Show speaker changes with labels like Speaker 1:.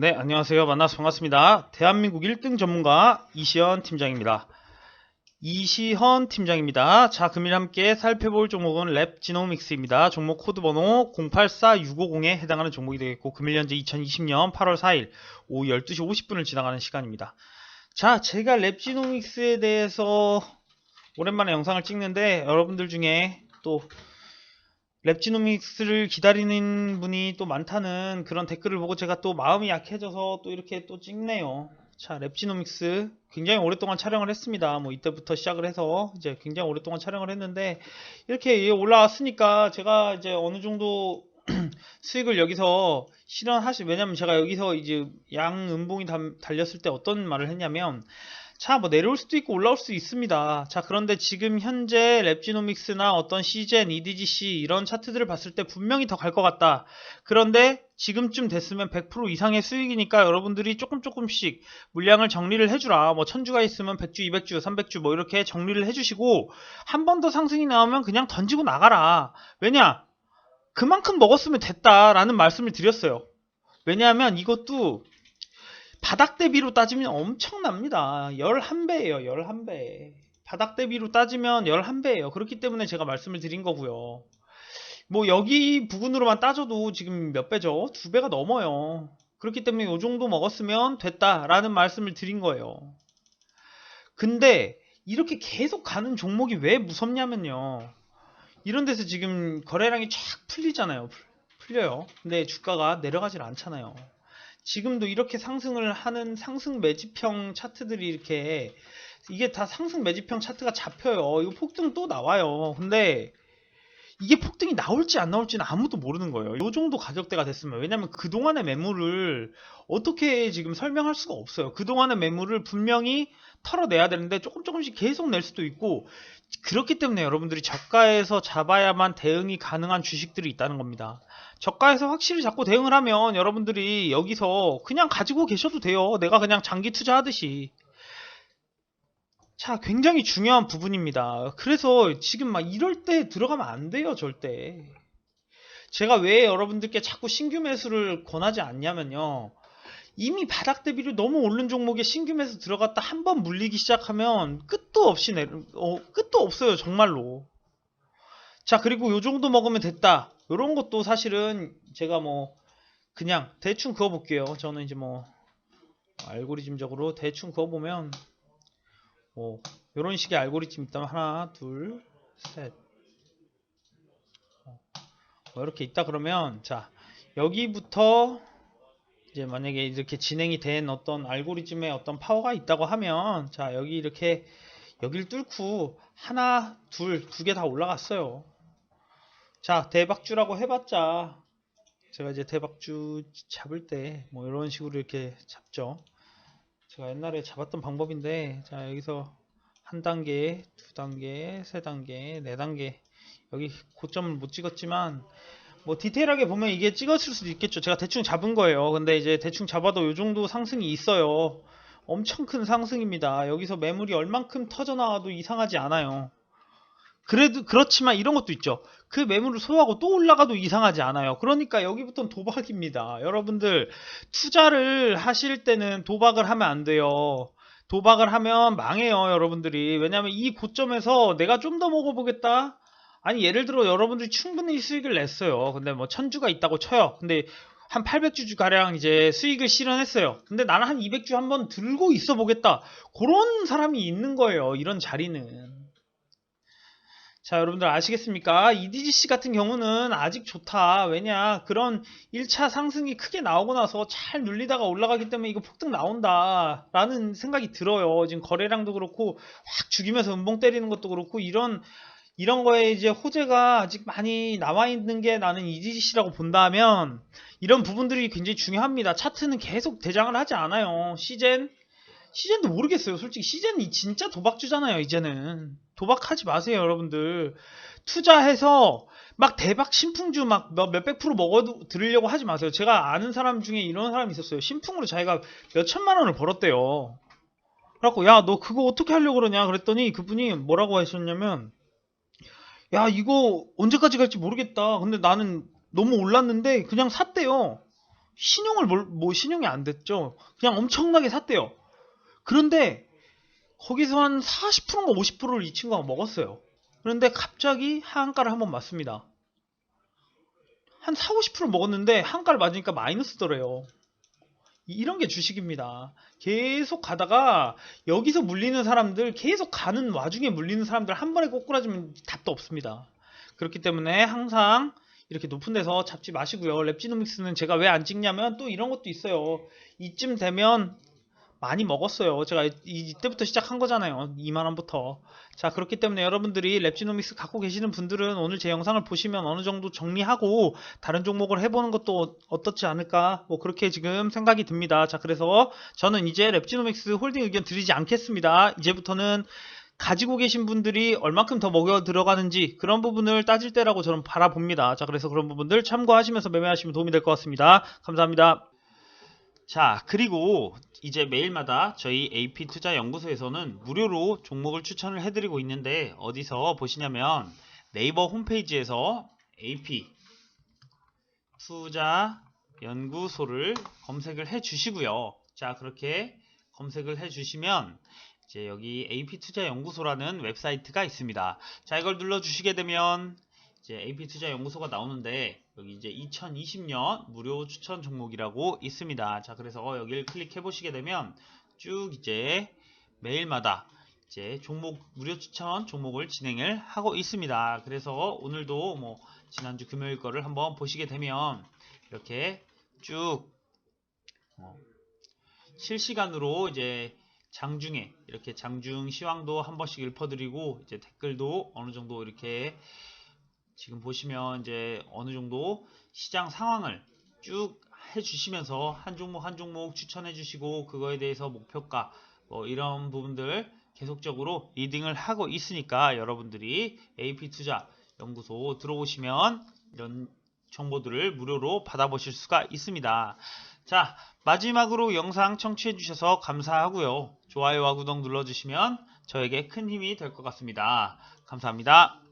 Speaker 1: 네, 안녕하세요. 만나서 반갑습니다. 대한민국 1등 전문가 이시현 팀장입니다. 이시현 팀장입니다. 자, 금일 함께 살펴볼 종목은 랩 지노믹스입니다. 종목 코드 번호 084650에 해당하는 종목이 되겠고, 금일 현재 2020년 8월 4일 오후 12시 50분을 지나가는 시간입니다. 자, 제가 랩 지노믹스에 대해서 오랜만에 영상을 찍는데, 여러분들 중에 또 랩지노믹스를 기다리는 분이 또 많다는 그런 댓글을 보고 제가 또 마음이 약해져서 또 이렇게 또 찍네요. 자, 랩지노믹스 굉장히 오랫동안 촬영을 했습니다. 뭐 이때부터 시작을 해서 이제 굉장히 오랫동안 촬영을 했는데 이렇게 올라왔으니까 제가 이제 어느 정도 수익을 여기서 실현하실 왜냐면 제가 여기서 이제 양 음봉이 담- 달렸을 때 어떤 말을 했냐면 자, 뭐 내려올 수도 있고 올라올 수도 있습니다. 자, 그런데 지금 현재 랩지노믹스나 어떤 시젠, EDGC 이런 차트들을 봤을 때 분명히 더 갈 것 같다. 그런데 지금쯤 됐으면 100% 이상의 수익이니까 여러분들이 조금 조금씩 물량을 정리를 해주라. 뭐 1000주가 있으면 100주, 200주, 300주 뭐 이렇게 정리를 해주시고 한 번 더 상승이 나오면 그냥 던지고 나가라. 왜냐? 그만큼 먹었으면 됐다라는 말씀을 드렸어요. 왜냐하면 이것도 바닥 대비로 따지면 엄청납니다. 11배예요. 11배. 바닥 대비로 따지면 11배예요. 그렇기 때문에 제가 말씀을 드린 거고요. 뭐 여기 부분으로만 따져도 지금 몇 배죠? 두 배가 넘어요. 그렇기 때문에 이 정도 먹었으면 됐다라는 말씀을 드린 거예요. 근데 이렇게 계속 가는 종목이 왜 무섭냐면요. 이런 데서 지금 거래량이 쫙 풀리잖아요. 풀- 풀려요. 근데 주가가 내려가질 않잖아요. 지금도 이렇게 상승을 하는 상승 매집형 차트들이 이렇게 이게 다 상승 매집형 차트가 잡혀요. 이거 폭등 또 나와요. 근데 이게 폭등이 나올지 안 나올지는 아무도 모르는 거예요. 이 정도 가격대가 됐으면 왜냐면 그동안의 매물을 어떻게 지금 설명할 수가 없어요. 그동안의 매물을 분명히 털어내야 되는데 조금 조금씩 계속 낼 수도 있고 그렇기 때문에 여러분들이 저가에서 잡아야만 대응이 가능한 주식들이 있다는 겁니다. 저가에서 확실히 잡고 대응을 하면 여러분들이 여기서 그냥 가지고 계셔도 돼요. 내가 그냥 장기 투자하듯이. 자, 굉장히 중요한 부분입니다. 그래서 지금 막 이럴 때 들어가면 안 돼요, 절대. 제가 왜 여러분들께 자꾸 신규 매수를 권하지 않냐면요. 이미 바닥 대비로 너무 오른 종목에 신규 매수 들어갔다 한 번 물리기 시작하면 끝도 없이 내, 어, 끝도 없어요, 정말로. 자, 그리고 요 정도 먹으면 됐다. 요런 것도 사실은 제가 뭐 그냥 대충 그어 볼게요. 저는 이제 뭐 알고리즘적으로 대충 그어 보면 뭐 요런 식의 알고리즘 있다면 하나, 둘, 셋. 어, 뭐 이렇게 있다 그러면 자, 여기부터 이제 만약에 이렇게 진행이 된 어떤 알고리즘의 어떤 파워가 있다고 하면 자, 여기 이렇게 여길 뚫고 하나, 둘, 두 개 다 올라갔어요. 자, 대박주라고 해봤자, 제가 이제 대박주 잡을 때, 뭐, 이런 식으로 이렇게 잡죠. 제가 옛날에 잡았던 방법인데, 자, 여기서 한 단계, 두 단계, 세 단계, 네 단계, 여기 고점을 못 찍었지만, 뭐, 디테일하게 보면 이게 찍었을 수도 있겠죠. 제가 대충 잡은 거예요. 근데 이제 대충 잡아도 이 정도 상승이 있어요. 엄청 큰 상승입니다. 여기서 매물이 얼만큼 터져 나와도 이상하지 않아요. 그래도 그렇지만 이런 것도 있죠. 그 매물을 소화하고 또 올라가도 이상하지 않아요. 그러니까 여기부터는 도박입니다. 여러분들 투자를 하실 때는 도박을 하면 안 돼요. 도박을 하면 망해요, 여러분들이. 왜냐면 이 고점에서 내가 좀 더 먹어보겠다. 아니 예를 들어 여러분들이 충분히 수익을 냈어요. 근데 뭐 천주가 있다고 쳐요. 근데 한 800주 가량 이제 수익을 실현했어요. 근데 나는 한 200주 한번 들고 있어 보겠다. 그런 사람이 있는 거예요. 이런 자리는. 자, 여러분들 아시겠습니까? EDGC 같은 경우는 아직 좋다. 왜냐? 그런 1차 상승이 크게 나오고 나서 잘 눌리다가 올라가기 때문에 이거 폭등 나온다. 라는 생각이 들어요. 지금 거래량도 그렇고, 확 죽이면서 음봉 때리는 것도 그렇고, 이런, 이런 거에 이제 호재가 아직 많이 남아 있는 게 나는 EDGC라고 본다면, 이런 부분들이 굉장히 중요합니다. 차트는 계속 대장을 하지 않아요. 시젠, 시젠도 모르겠어요. 솔직히 시젠이 진짜 도박주잖아요, 이제는. 도박하지 마세요, 여러분들. 투자해서 막 대박 신풍주 막 몇- 몇백 프로 먹어 들으려고 하지 마세요. 제가 아는 사람 중에 이런 사람이 있었어요. 신풍으로 자기가 몇 천만 원을 벌었대요. 그래갖고 야, 너 그거 어떻게 하려고 그러냐? 그랬더니 그분이 뭐라고 하셨냐면 야, 이거 언제까지 갈지 모르겠다. 근데 나는 너무 올랐는데 그냥 샀대요. 신용을 뭘, 뭐 신용이 안 됐죠. 그냥 엄청나게 샀대요. 그런데 거기서 한 40%인가 50%를 이 친구가 먹었어요. 그런데 갑자기 하한가를 한번 맞습니다. 한 4, 50% 먹었는데 한가를 맞으니까 마이너스더래요. 이- 이런 게 주식입니다. 계속 가다가 여기서 물리는 사람들 계속 가는 와중에 물리는 사람들 한 번에 꼬꾸라지면 답도 없습니다. 그렇기 때문에 항상 이렇게 높은 데서 잡지 마시고요. 랩지노믹스는 제가 왜 안 찍냐면 또 이런 것도 있어요. 이쯤 되면 많이 먹었어요. 제가 이- 이때부터 시작한 거잖아요. 2만원부터. 자, 그렇기 때문에 여러분들이 랩지노믹스 갖고 계시는 분들은 오늘 제 영상을 보시면 어느 정도 정리하고 다른 종목을 해보는 것도 어떻지 않을까 뭐 그렇게 지금 생각이 듭니다. 자, 그래서 저는 이제 랩지노믹스 홀딩 의견 드리지 않겠습니다. 이제부터는 가지고 계신 분들이 얼만큼 더 먹여 들어가는지 그런 부분을 따질 때라고 저는 바라봅니다. 자, 그래서 그런 부분들 참고하시면서 매매하시면 도움이 될 것 같습니다. 감사합니다. 자, 그리고 이제 매일마다 저희 AP 투자 연구소에서는 무료로 종목을 추천을 해드리고 있는데 어디서 보시냐면 네이버 홈페이지에서 AP 투자 연구소를 검색을 해 주시고요. 자, 그렇게 검색을 해 주시면 이제 여기 AP 투자 연구소라는 웹사이트가 있습니다. 자, 이걸 눌러 주시게 되면 이제 AP 투자 연구소가 나오는데 여기 이제 2020년 무료 추천 종목이라고 있습니다. 자, 그래서 여기를 클릭해 보시게 되면 쭉 이제 매일마다 이제 종목 무료 추천 종목을 진행을 하고 있습니다. 그래서 오늘도 뭐 지난주 금요일 거를 한번 보시게 되면 이렇게 쭉 어, 실시간으로 이제 장중에 이렇게 장중 시황도 한 번씩 읊어드리고 이제 댓글도 어느 정도 이렇게 지금 보시면 이제 어느 정도 시장 상황을 쭉 해주시면서 한 종목 한 종목 추천해 주시고 그거에 대해서 목표가 뭐 이런 부분들 계속적으로 리딩을 하고 있으니까 여러분들이 AP 투자 연구소 들어오시면 이런 정보들을 무료로 받아보실 수가 있습니다. 자, 마지막으로 영상 청취해 주셔서 감사하고요. 좋아요와 구독 눌러주시면 저에게 큰 힘이 될 것 같습니다. 감사합니다.